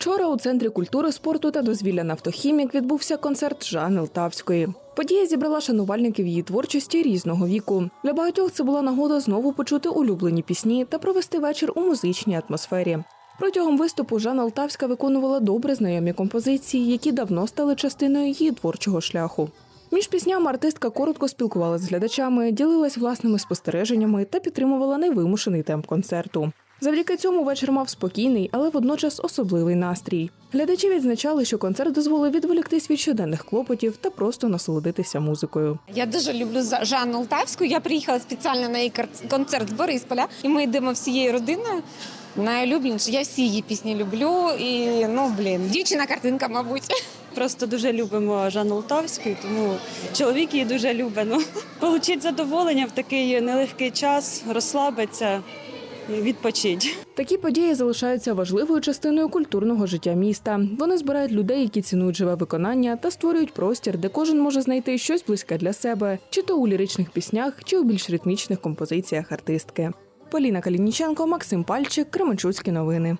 Вчора у центрі культури, спорту та дозвілля «Нафтохімік» відбувся концерт Жанни Лтавської. Подія зібрала шанувальників її творчості різного віку. Для багатьох це була нагода знову почути улюблені пісні та провести вечір у музичній атмосфері. Протягом виступу Жанна Лтавська виконувала добре знайомі композиції, які давно стали частиною її творчого шляху. Між піснями артистка коротко спілкувалася з глядачами, ділилась власними спостереженнями та підтримувала невимушений темп концерту. Завдяки цьому вечір мав спокійний, але водночас особливий настрій. Глядачі відзначали, що концерт дозволив відволіктись від щоденних клопотів та просто насолодитися музикою. Я дуже люблю За- Жанну Лтавську. Я приїхала спеціально на її концерт з Борисполя, і ми йдемо всією родиною. Найулюбленіше. Я всі її пісні люблю. І ну блін, дівчина картинка, мабуть. Просто дуже любимо Жанну Лтовську, тому чоловік її дуже любить. Ну, Получить задоволення в такий нелегкий час, розслабитися, відпочить. Такі події залишаються важливою частиною культурного життя міста. Вони збирають людей, які цінують живе виконання, та створюють простір, де кожен може знайти щось близьке для себе, чи то у ліричних піснях, чи у більш ритмічних композиціях артистки. Поліна Калініченко, Максим Пальчик, Кременчуцькі новини.